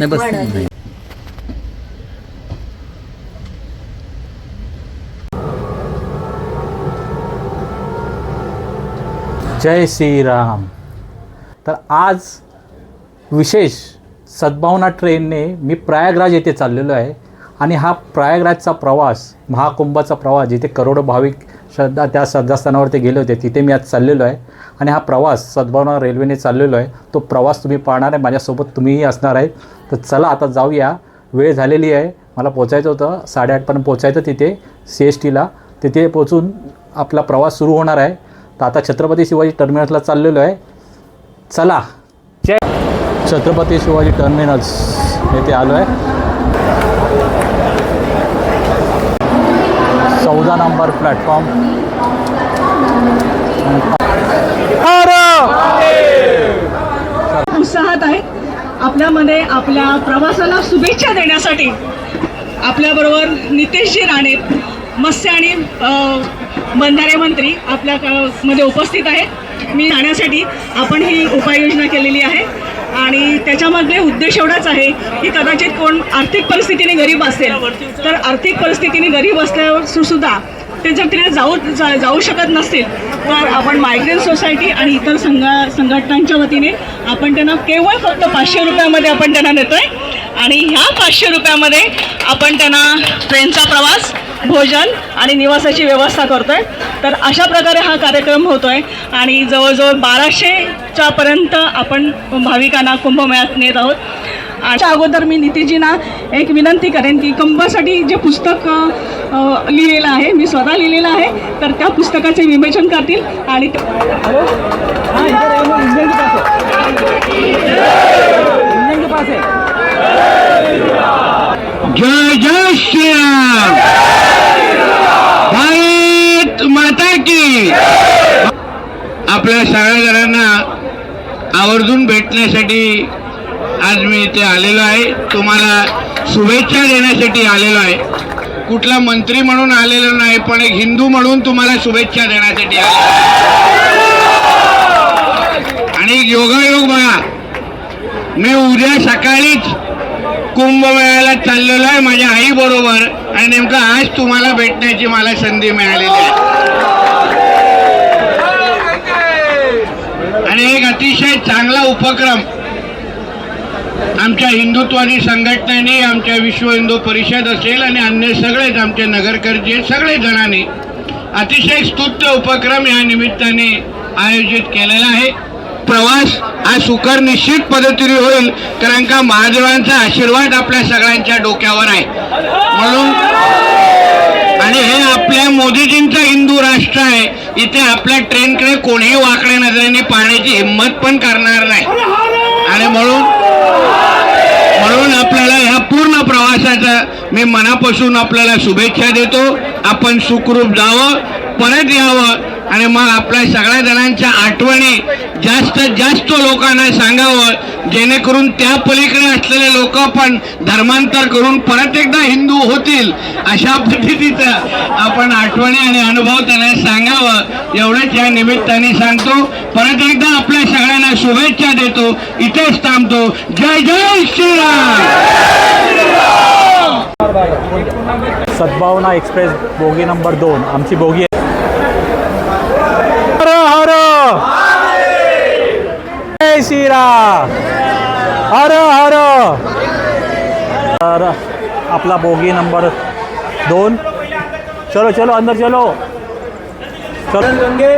नाही बस. नाही जय श्रीराम. तर आज विशेष सद्भावना ट्रेनने मी प्रयागराज येथे चाललेलो आहे आणि हा प्रयागराजचा प्रवास महाकुंभाचा प्रवास जिथे करोडो भाविक श्रद्धा त्या श्रद्धास्थानावर ते गेले होते तिथे मी आज चाललेलो आहे. आणि हा प्रवास सद्भावना रेल्वेने चाललेलो आहे. तो प्रवास तुम्ही पाहणार आहे. माझ्यासोबत तुम्हीही असणार आहे. तर चला आता जाऊया. वेळ झालेली आहे. मला पोचायचं होतं. साडेआठपर्यंत पोचायचं तिथे सी एस टीला तिथे पोचून आपला प्रवास सुरू होणार आहे. तर आता छत्रपती शिवाजी टर्मिनसला चाललेलो आहे. चला. जय. छत्रपती शिवाजी टर्मिनल्स येथे आलो आहे चौदा नंबर प्लॅटफॉर्म. उत्साहात आहे. आपल्यामध्ये आपल्या प्रवासाला शुभेच्छा देण्यासाठी आपल्याबरोबर नितेशजी राणे मत्स्य आणि बंधारे मंत्री आपल्या क- मध्ये उपस्थित आहेत. मी जाण्यासाठी आपण ही उपाययोजना केलेली आहे. आणि त्याच्यामध्ये उद्देश एवढाच आहे की कदाचित कोण आर्थिक परिस्थितीने गरीब असेल तर आर्थिक परिस्थितीने गरीब असल्यावर सु- सुद्धा ते जर तिथे जाऊ जा- जाऊ शकत नसतील तर आपण मायग्रेन सोसायटी आणि इतर संघा संघटनांच्या वतीने आपण त्यांना केवळ फक्त पाचशे रुपयामध्ये आपण त्यांना देतोय. आणि ह्या पाचशे रुपयामध्ये आपण त्यांना ट्रेनचा प्रवास भोजन आणि निवासाची व्यवस्था करतोय. तर अशा प्रकारे हा कार्यक्रम होतोय. आणि जवळजवळ बाराशेच्या पर्यंत आपण भाविकांना कुंभमेळ्यात नेत आहोत. अशा अगोदर मी नितीजीना एक विनंती करेन की कंबासाठी जे पुस्तक लिहिलेलं आहे मी स्वतः लिहिलेलं आहे तर त्या पुस्तकाचे विवेचन करतील आणि जय जय श्रीराम। भारत माता की। आपल्या सगळ्या जणांना आवर्जून भेटण्यासाठी आज मी इथे आलेलो आहे. तुम्हाला शुभेच्छा देण्यासाठी आलेलो आहे. कुठला मंत्री म्हणून आलेलो नाही पण एक हिंदू म्हणून तुम्हाला शुभेच्छा देण्यासाठी आलेलो आहे. आणि योगायोग बघा. मी उद्या सकाळीच कुंभमेळ्याला चाललेलो आहे माझ्या आई बरोबर आणि नेमकं आज तुम्हाला भेटण्याची मला संधी मिळालेली आहे. आणि एक अतिशय चांगला उपक्रम आमच्या हिंदुत्वादी संघटनेने आमच्या विश्व हिंदू परिषद असेल आणि अन्य सगळेच आमचे नगरकर्ते सगळे जणांनी अतिशय स्तुत्य उपक्रम या निमित्ताने आयोजित केलेला आहे. प्रवास हा सुकर निश्चित पद्धतीने होईल कारण का महादेवांचा आशीर्वाद आपल्या सगळ्यांच्या डोक्यावर आहे. म्हणून आणि हे आपल्या मोदीजींचं हिंदू राष्ट्र आहे इथे आपल्या ट्रेनकडे कोणीही वाकड्या नजरेने पाहण्याची हिंमत पण करणार नाही. आणि म्हणून म्हणून आपल्याला ह्या पूर्ण प्रवासाचा मी मनापासून आपल्याला शुभेच्छा देतो. आपण सुखरूप जावं परत यावं. आणि मग आपल्या सगळ्या जणांच्या आठवणी जास्तीत जास्त लोकांना सांगावं जेणेकरून त्या पलीकडे असलेले लोक पण धर्मांतर करून परत एकदा हिंदू होतील अशा पद्धतीचं आपण आठवणी आणि अनुभव त्यांना सांगावं. एवढंच या निमित्ताने सांगतो. परत एकदा आपल्या सगळ्यांना शुभेच्छा देतो. इथेच थांबतो. जय जय श्रीराम! सद्भावना एक्सप्रेस बोगी नंबर दोन. आमची बोगी आहे हर हर जय श्रीराम हर हर। तर आपला बोगी नंबर दोन. चलो चलो अंदर चलो. चलो. गंगे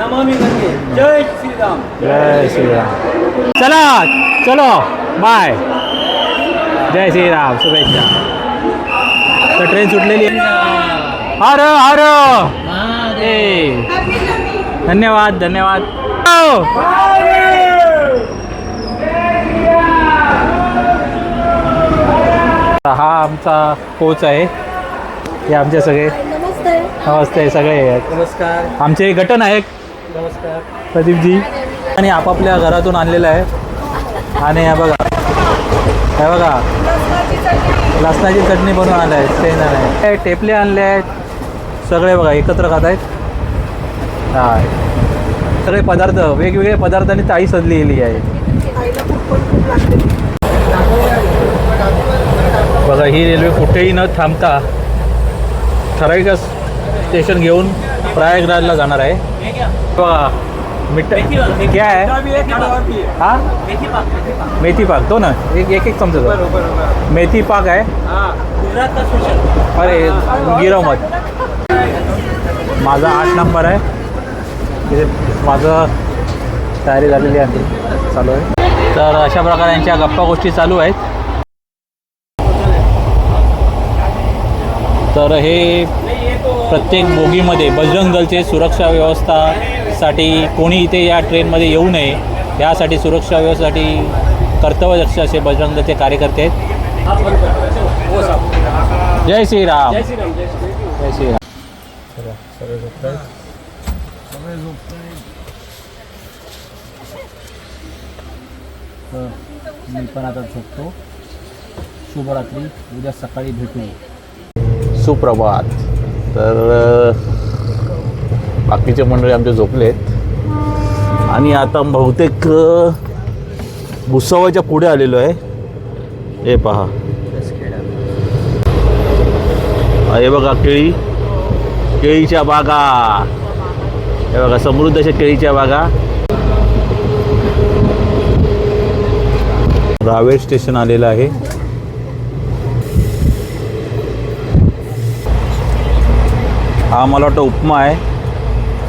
नमामि गंगे. जय श्री राम जय श्रीराम. चला चलो. बाय. जय श्रीराम. शुभेच्छा. तर ट्रेन सुटलेली हर हर. धन्यवाद धन्यवाद. हा आमचा कोच आहे. हे आमचे सगळे. नमस्ते. सगळे. आहेत नमस्कार. आमचे गटन आहे नमस्कार. प्रदीपजी. आणि आपापल्या घरातून आणलेलं आहे. आणि हे बघा. हे बघा. लसणाची चटणी बनवून आलं आहे शेंगदाणे आहे हे टेपले आणले आहेत. सगळे बघा एकत्र खात आहेत. हा. सगळे पदार्थ वेगवेगळे पदार्थांनी ताई सजलेली आहे. बघा ही रेल्वे कुठेही न थांबता ठराविक स्टेशन घेऊन प्रयागराजला जाणार आहे. बघा मिठाई क्या आहे? हा? मेथी पाक तो ना? एक एक एक समजा मेथी पाक आहे. अरे गिरव मत माझा आठ नंबर आहे. तिथे माझं तयारी झालेली आहे. चालू आहे. तर अशा प्रकारे यांच्या गप्पा गोष्टी चालू आहेत. तर हे प्रत्येक बोगीमध्ये बजरंग दलचे सुरक्षा व्यवस्थासाठी कोणी इथे या ट्रेनमध्ये येऊ नये यासाठी सुरक्षा व्यवस्थेसाठी कर्तव्यदक्ष असे बजरंग दलचे कार्यकर्ते आहेत. जय श्रीराम. जय श्रीराम जय श्रीराम. मी पण आता झोपतो. शुभरात्री उद्या सकाळी भेटू. सुप्रभात. तर बाकीचे मंडळी आमचे झोपलेत. आणि आता बहुतेक भुसावाच्या पुढे आलेलो आहे. हे पहा. हे बघा केळी. केळीच्या बागा. हे बघा समृद्ध अशा केळीच्या बागा. रावेर स्टेशन आलेलं आहे. हा मला वाटतं उपमा आहे.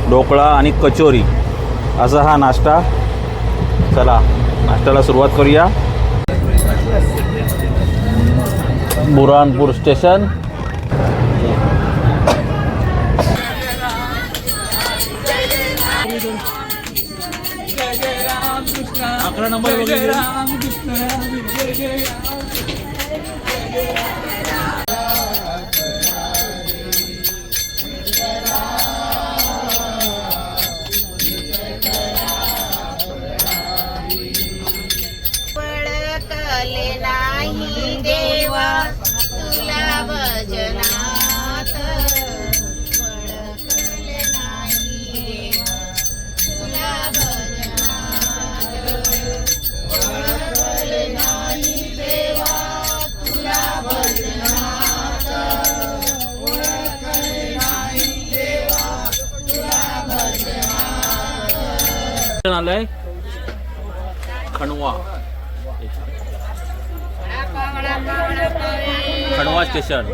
ढोकळा आणि कचोरी. असा हा नाश्ता. चला नाश्त्याला सुरुवात करूया. बुरानपूर स्टेशन. अकरा नंबर आलंय खणवा. खणवा स्टेशन.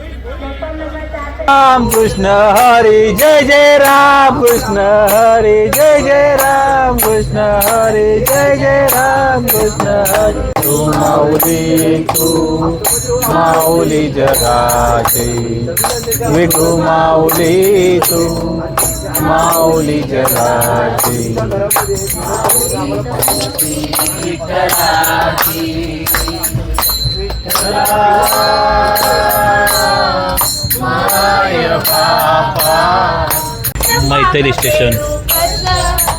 राम कृष्ण हरी जय जय राम कृष्ण हरी जय जय राम कृष्ण हरी जय जय राम कृष्ण हरी। तू माऊली तू माऊली जगाची. विठू माऊली तू माऊली जगाची। मैथिली स्टेशन. ज्ञानियांचा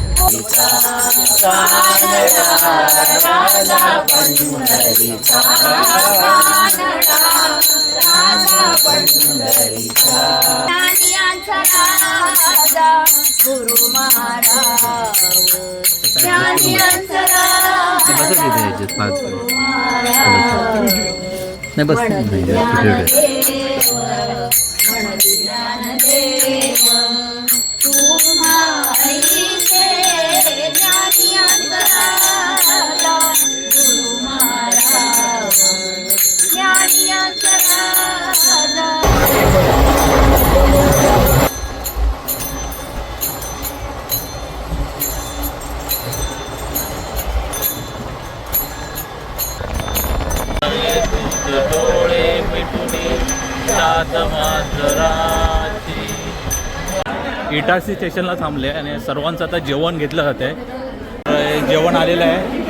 राजा गुरु महाराज नाही बस नाही डोळे मिटुनी सात मातराची इटारसी स्टेशनला थांबले आणि सर्वांचं आता जेवण घेतलं जात आहे जेवण आलेलं आहे.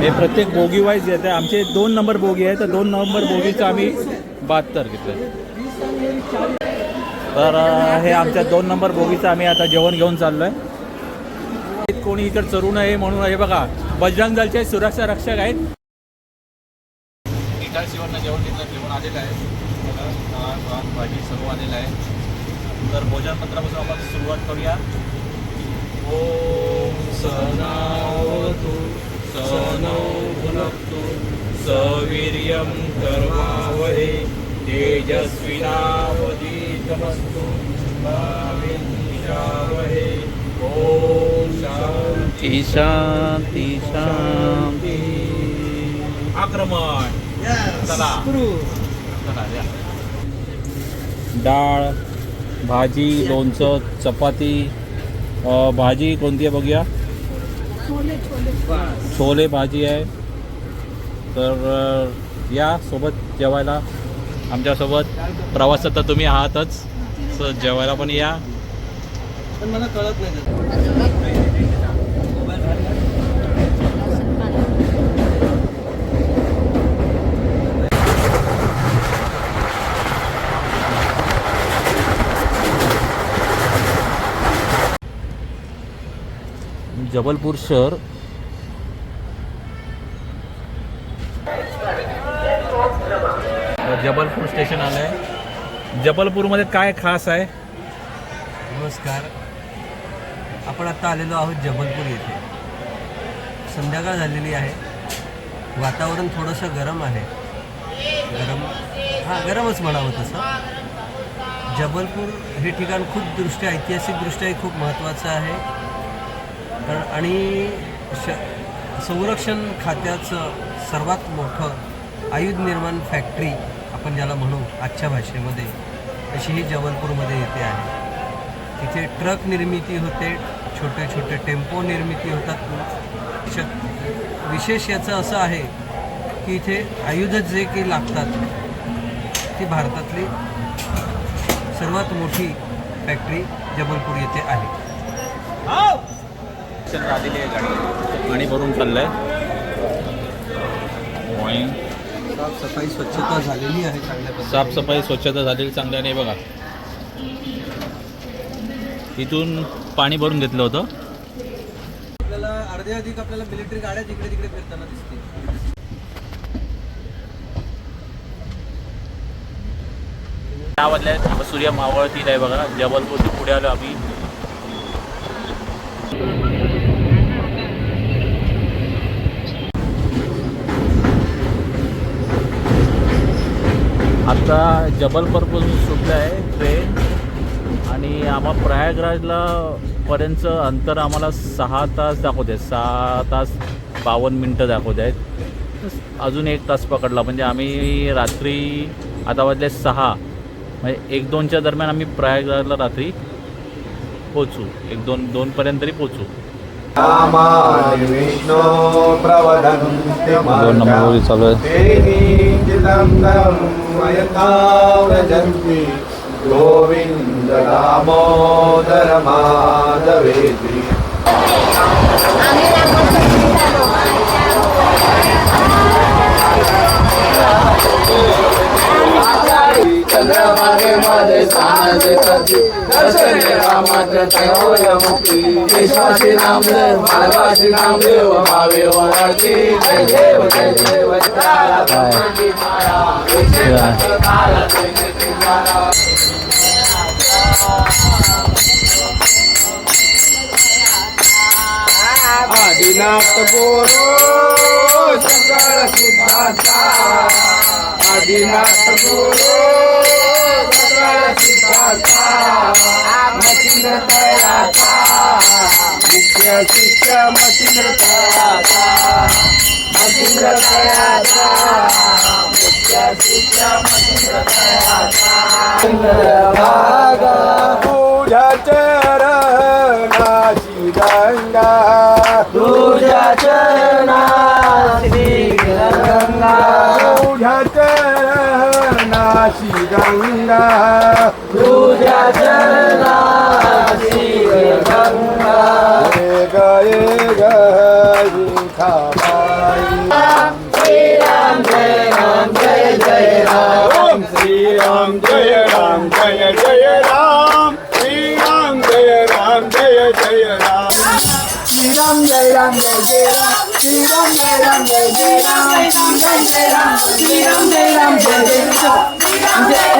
हे प्रत्येक बोगी वाईज आहे आमचे दोन नंबर बोगी आहे. तर दोन नंबर बोगीचं आम्ही बहात्तर घेतलं तर हे आमच्या दोन नंबर बोगीचं आम्ही आता जेवण घेऊन चाललो आहे कोणी इतर चरू नये म्हणून हे बघा बजरंग दलचे सुरक्षा रक्षक आहेत. शिवांना जेवण घेतलं जेवण आलेलं आहे. भाजी सर्व आलेलं आहे. तर भोजनपत्रापासून आपण सुरुवात करूया. ॐ सहनावतु सहनौ भुनक्तु सवीर्यं कर्मावहे तेजस्विनावधीतमस्तु मा विद्विषावहे ॐ शान्ति। शांती शांती आक्रमण। चला। चला या. डाळ भाजी लोणचं चपाती भाजी कोणती आहे बघूया? छोले भाजी आहे. तर या सोबत जेवायला आमच्यासोबत प्रवासात तर तुम्ही आहातच. सो जेवायला पण या. पण मला कळत नाही त्याचं. जबलपूर शहर. जबलपूर स्टेशन आलं आहे जबलपूरमध्ये काय खास आहे? नमस्कार. आपण आता आलेलो आहोत जबलपूर येथे. संध्याकाळ झालेली आहे. वातावरण थोडंसं गरम आहे. गरम हां गरमच म्हणावं तसं. जबलपूर हे ठिकाण खूप दृष्ट्या ऐतिहासिकदृष्ट्याही खूप महत्त्वाचं आहे. कारण आणि श संरक्षण खात्याचं सर्वात मोठं आयुध निर्माण फॅक्टरी आपण ज्याला म्हणू आजच्या भाषेमध्ये अशी ही जबलपूरमध्ये येते आहे. इथे ट्रक निर्मिती होते छोटे छोटे टेम्पो निर्मिती होतात. श विशेष याचं असं आहे की इथे आयुध जे काही लागतात ती भारतातली सर्वात मोठी फॅक्टरी जबलपूर येथे आहे. आलेली आहे गाडी. पाणी भरून चाललंय. साफसफाई स्वच्छता झालेली आहे चांगल्या. साफसफाई स्वच्छता झालेली चांगल्याने बघा. इथून पाणी भरून घेतलं होतं. आपल्याला अर्ध्या अधिक आपल्याला मिलिटरी गाड्या जिकडे तिकडे फिरताना दिसतील. त्यामधल्या सूर्य मावळतील आहे बघा. जबलपूरच्या पुढे आलो आम्ही. आता जबलपूरपासून सुटलं आहे ट्रेन आणि आम्हा प्रयागराजला पर्यंतचं अंतर आम्हाला सहा तास दाखवते सहा तास बावन्न मिनटं दाखवत आहेत अजून एक तास पकडला. म्हणजे आम्ही रात्री आता वाजले सहा. म्हणजे एक दोनच्या दरम्यान आम्ही प्रयागराजला रात्री पोचू एक दोन दोनपर्यंत तरी पोचू रामाय विष्णो आहे. व्रजन्ति गोविन्द दामोदर माधवेति चंद्रभागेमध्ये स्थान दर्शने रामात्र तयोय मुक्ती. विश्वासी नामदेव मानवासी नामदेव भावे वराठी जय देव जय देव आदिनाथ बोलो सकळ सिद्धाचा आदिनाथ बोलो सिद्धाचा मचिंद्र तयाचा मचिंद्र तयाचा मुख्य शिष्य मचिंद्र तयाचा भागा तुझ्या चरणाची गंगा तुझ्या चरणाची गंगा. तुझ्या चरणाची गंगा तुझ्या चरणाची जय जय राम श्रीराम जय राम श्रीराम जय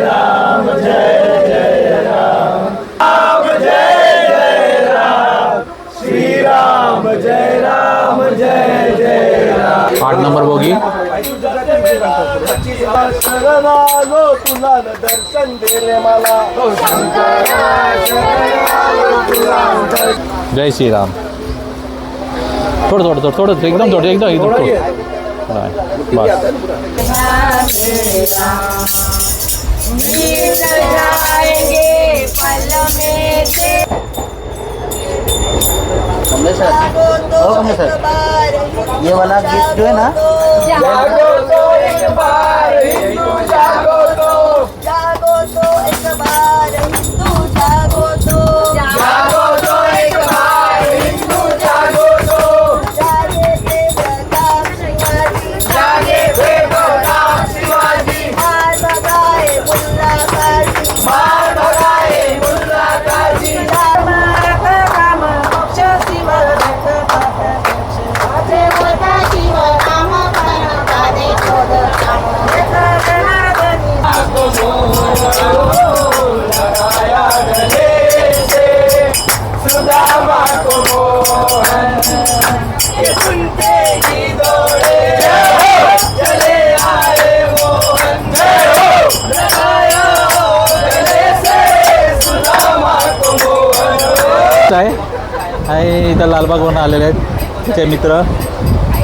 राम जय जय राम जय आठ नंबर बोगी शरण आलो तुला न दर्शन दिले मला जय श्रीराम थोडं थोडं थोडं थोडं एकदम थोडं एकदम एकदम थोडं नाही, बस जाएंगे पल में से ये वाला गीत जो है ना आहे. आणि इथं लालबागवरून आलेले आहेत. ते मित्र.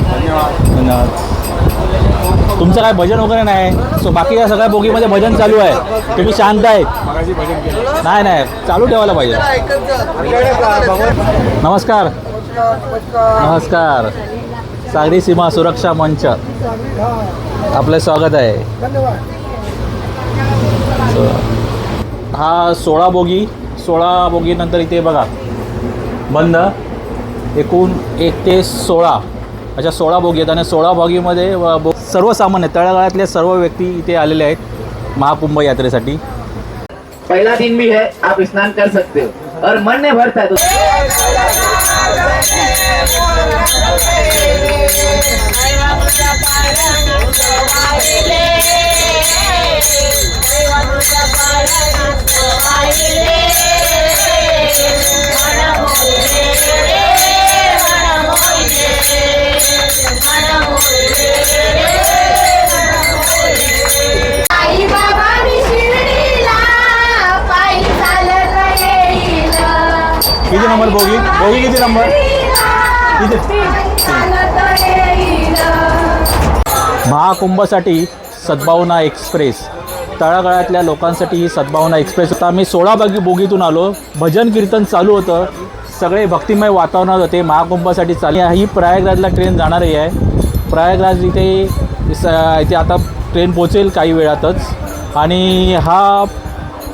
धन्यवाद. तुमचं काय भजन वगैरे नाही? सो बाकी या सगळ्या बोगीमध्ये भजन चालू आहे. तुम्ही शांत आहेत नाही नाही. चालू ठेवायला पाहिजे. नमस्कार. नमस्कार. सागरी सीमा सुरक्षा मंच. आपलं स्वागत आहे. हा सोळा बोगी सोळा बोगीनंतर इथे बघा. बंद एकूण एक ते सोळा अशा सोळा बोगी आहेत आणि सोळा बोगीमध्ये व बो सर्वसामान्य तळागाळातले सर्व व्यक्ती इथे आलेले आहेत महाकुंभ यात्रेसाठी पहला दिन भी है आप स्नान कर सकते हो और मन ने भरता है किती नंबर बोगी बोगी किती नंबर? महाकुंभसाठी सद्भावना एक्सप्रेस. तळागाळातल्या लोकांसाठी ही सद्भावना एक्सप्रेस होता. आम्ही सोळा बागी बोगीतून आलो. भजन कीर्तन चालू होतं. सगळे भक्तिमय वातावरणात होते. महाकुंभासाठी चालली. ही प्रयागराजला ट्रेन जाणारी आहे. प्रयागराज इथे स- इथे आता ट्रेन पोचेल काही वेळातच. आणि हा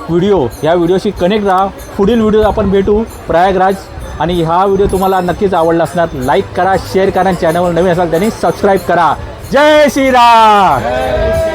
व्हिडिओ ह्या व्हिडिओशी कनेक्ट राहा. पुढील व्हिडिओ आपण भेटू. प्रयागराज. आणि हा व्हिडिओ तुम्हाला नक्कीच आवडला असणार. लाईक करा शेअर करा. चॅनलवर नवीन असाल त्यांनी सबस्क्राईब करा. जय श्रीराम!